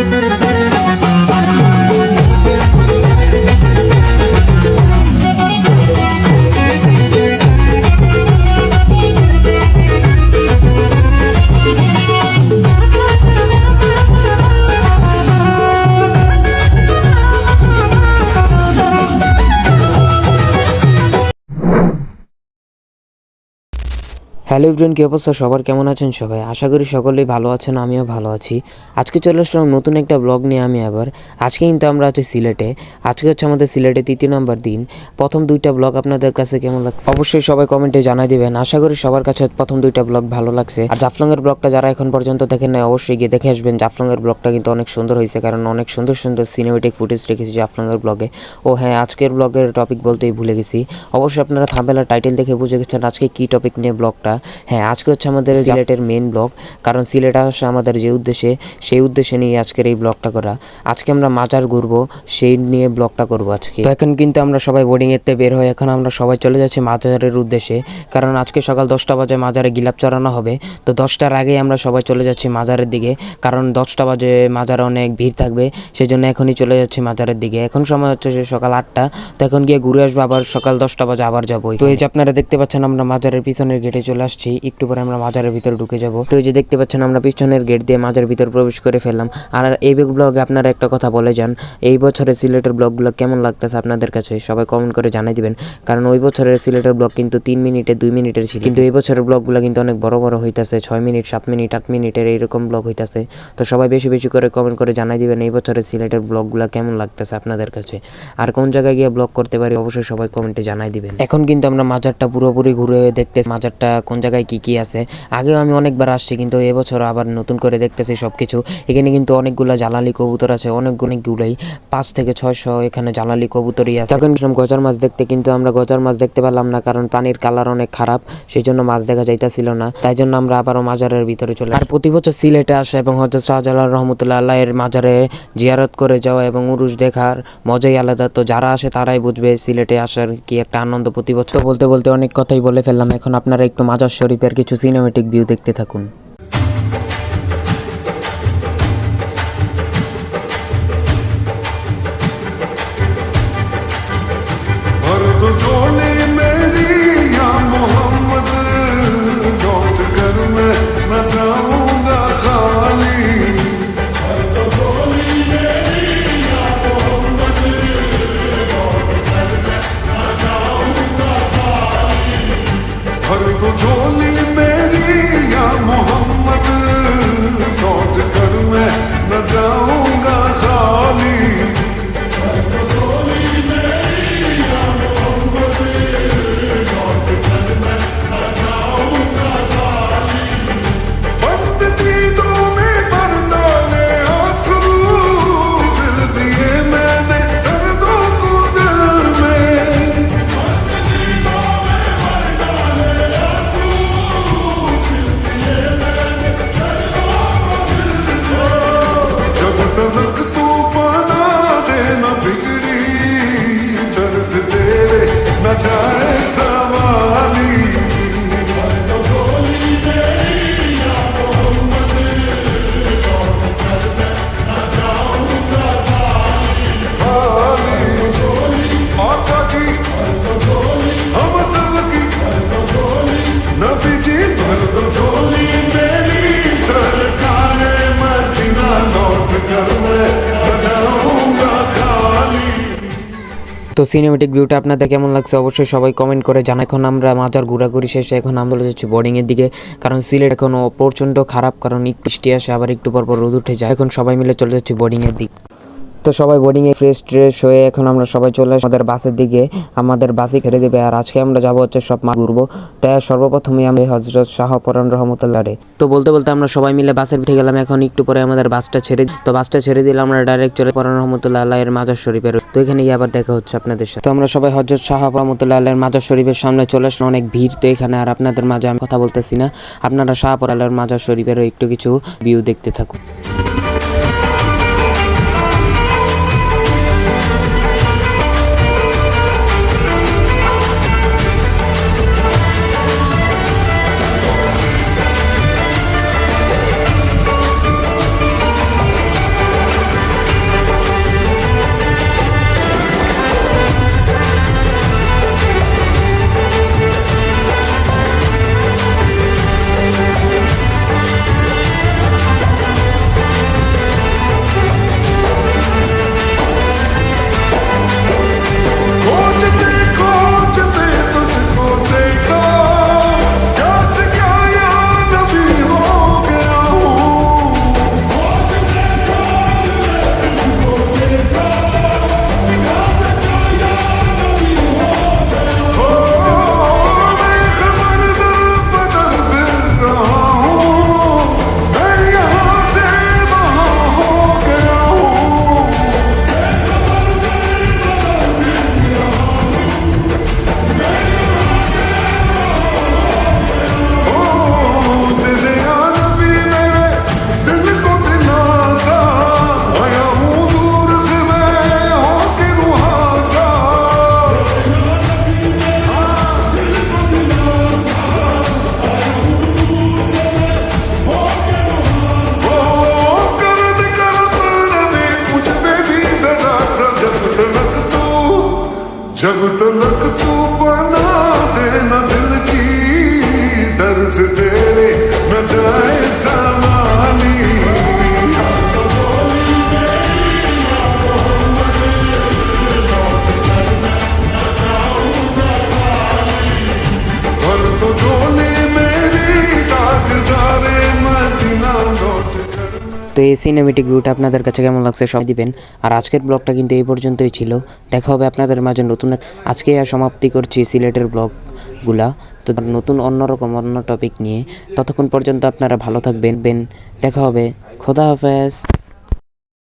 Thank you. Hello everyone কী অবস্থা? সবার কেমন আছেন সবাই? আশা করি সকলেই ভালো আছেন, আমিও ভালো আছি। আজকে চলে আসলাম নতুন একটা ব্লগ নিয়ে আমি আবার। আজকে কিন্তু আমরা আছি সিলেটে। আজকে হচ্ছে আমাদের সিলেটে তৃতীয় নম্বর দিন। প্রথম দুইটা ব্লগ আপনাদের কাছে কেমন লাগছে? অবশ্যই সবাই কমেন্টে জানাই দিবেন। আশা করি সবার কাছে প্রথম দুইটা ব্লগ ভালো লাগছে। আর জাফলংয়ের ব্লগটা যারা এখন পর্যন্ত দেখেন নাই, অবশ্যই গিয়ে দেখে আসবেন। জাফলংয়ের ব্লগটা কিন্তু অনেক সুন্দর হয়েছে, কারণ অনেক সুন্দর সুন্দর সিনেমেটিক ফুটেজ রেখেছি জাফলংয়ের ব্লগে। ও হ্যাঁ আজকের ব্লগের টপিক বলতেই ভুলে গেছি। অবশ্যই আপনারা থাম্বেলার টাইটেল দেখে বুঝে গেছেন আজকে কী টপিক নিয়ে ব্লগটা। হ্যাঁ আজকে হচ্ছে আমাদের সিলেটের মেন ব্লগ কারণ সিলেট আসা আমাদের যে উদ্দেশ্যে সেই উদ্দেশ্যে নিয়ে আজকের এই ব্লগটা করা। আজকে আমরা মাজার ঘুরবো সেই নিয়ে ব্লগটা করব আজকে। তো এখন কিন্তু আমরা সবাই বোর্ডিং এতে বের হয়ে এখন আমরা সবাই চলে যাচ্ছি মাজারের উদ্দেশ্যে কারণ আজকে সকাল দশটা বাজে মাজারে গিলাপ চড়ানো হবে। তো দশটার আগেই আমরা সবাই চলে যাচ্ছি মাজারের দিকে কারণ দশটা বাজে মাজারে অনেক ভিড় থাকবে সেই জন্য এখনই চলে যাচ্ছি মাজারের দিকে। এখন সময় হচ্ছে যে সকাল আটটা তো এখন গিয়ে ঘুরে আসব আবার সকাল দশটা বাজে আবার যাব। তো এই যে আপনারা দেখতে পাচ্ছেন আমরা মাজারের পিছনের গেটে চলে আসছি, একটু পরে আমরা মাজারের ভিতরে ঢুকে যাব। তো এই যে দেখতে পাচ্ছেন, আমরা পিছনের গেট দিয়ে মাজারের ভিতরে প্রবেশ করে ফেললাম। আর এই ব্লগে আপনারা একটা কথা বলে যান, এই বছরের সিলেটের ব্লগগুলো কেমন লাগতেছে আপনাদের কাছে? সবাই কমেন্ট করে জানাই দিবেন। কারণ ওই বছরের সিলেটের ব্লগ কিন্তু তিন মিনিটে, দুই মিনিটের ছিল। কিন্তু এই বছরের ব্লগগুলো কিন্তু অনেক বড় বড় হইতাছে, ছয় মিনিট, সাত মিনিট, আট মিনিটের এইরকম ব্লগ হইতাছে। তো সবাই বেশি বেশি করে কমেন্ট করে জানাই দিবেন এই বছরের সিলেটের ব্লগগুলো কেমন লাগতেছে আপনাদের কাছে। আর কোন জায়গায় গিয়ে ব্লগ করতে পারি অবশ্যই সবাই কমেন্টে জানাই দিবেন। এখন কিন্তু আমরা মাজারটা পুরোপুরি ঘুরে দেখতে মাজারটা কোন জায়গায় কি কি আছে? আগেও আমি অনেকবার আসছি, কিন্তু এবছর আবার নতুন করে দেখতেছি সবকিছু। এখানে কিন্তু অনেকগুলা জ্বালালি কবুতর আছে অনেক অনেকগুলাই। পাঁচ থেকে ছয়শো এখানে জ্বালালি কবুতরই আছে। এখন গেছিলাম গজার মাছ দেখতে কিন্তু আমরা গজার মাছ দেখতে পারলাম না, কারণ পানির কালার অনেক খারাপ সেই জন্য মাছ দেখা যাইতেছিল না। তাই জন্য আমরা আবারও মাজারের ভিতরে চলে আর প্রতি বছর সিলেটে আসা এবং হজরত শাহজালাল রহমতুল্লাহ আল্লাহ এর মাজারে জিয়ারত করে যাওয়া এবং উরুষ দেখার মজাই আলাদা। তো যারা আসে তারাই বুঝবে সিলেটে আসার কি একটা আনন্দ প্রতি বছর। বলতে বলতে অনেক কথাই বলে ফেললাম। এখন আপনারা একটু মাজার শরীফের কিছু সিনেমেটিক ভিউ দেখতে থাকুন। kadar তো সিনেমেটিক ভিউটা আপনাদের কেমন লাগছে অবশ্যই সবাই কমেন্ট করে জানা এখন আমরা মাজার ঘোরাঘুরি শেষে এখন আমরা যাচ্ছি বোর্ডিংয়ের দিকে, কারণ সিলেট এখনও প্রচণ্ড খারাপ, কারণ একটু বৃষ্টি আসে, আবার একটু পর পর রোদ উঠে যায়। এখন সবাই মিলে চলে যাচ্ছি বোর্ডিংয়ের দিক। তো সবাই বোর্ডিং এ ফ্রেশ ট্রেশ হয়ে এখন আমরা সবাই চলে আমাদের বাসের দিকে। আমাদের বাসে ছেড়ে দেবে আর আজকে আমরা যাব হচ্ছে সব মা ঘুরবো। তাই সর্বপ্রথমে আমি হজরত শাহ পরান রহমতুল্লাহ রে। তো বলতে বলতে আমরা সবাই মিলে বাসের উঠে গেলাম, এখন একটু পরে আমাদের বাসটা ছেড়ে তো বাসটা ছেড়ে দিলে আমরা ডাইরেক্ট চলে পরান রহমতুল্লাহ আল্লাহ এর মাজার শরীফের তো এখানে গিয়ে আবার দেখা হচ্ছে আপনাদের সাথে। তো আমরা সবাই হজরত শাহ রহমতুল্লাহ আল্লাহর মাজার শরীফের সামনে চলে আসলাম, অনেক ভিড়। তো এখানে আর আপনাদের মাঝে আমি কথা বলতেছি না। আপনারা শাহপুর আল্লাহর মাজার শরীফেরও একটু কিছু ভিউ দেখতে থাকুন। তো এই সিনেমেটিক ভিউটা আপনাদের কাছে কেমন লাগছে সব দিবেন। আর আজকের ব্লগটা কিন্তু এই পর্যন্তই ছিল। দেখা হবে আপনাদের মাঝে নতুন আজকে আর সমাপ্তি করছি সিলেটের ব্লগগুলা তো নতুন অন্যরকম অন্য টপিক নিয়ে। ততক্ষণ পর্যন্ত আপনারা ভালো থাকবেন। বেন দেখা হবে। খোদা হাফেজ।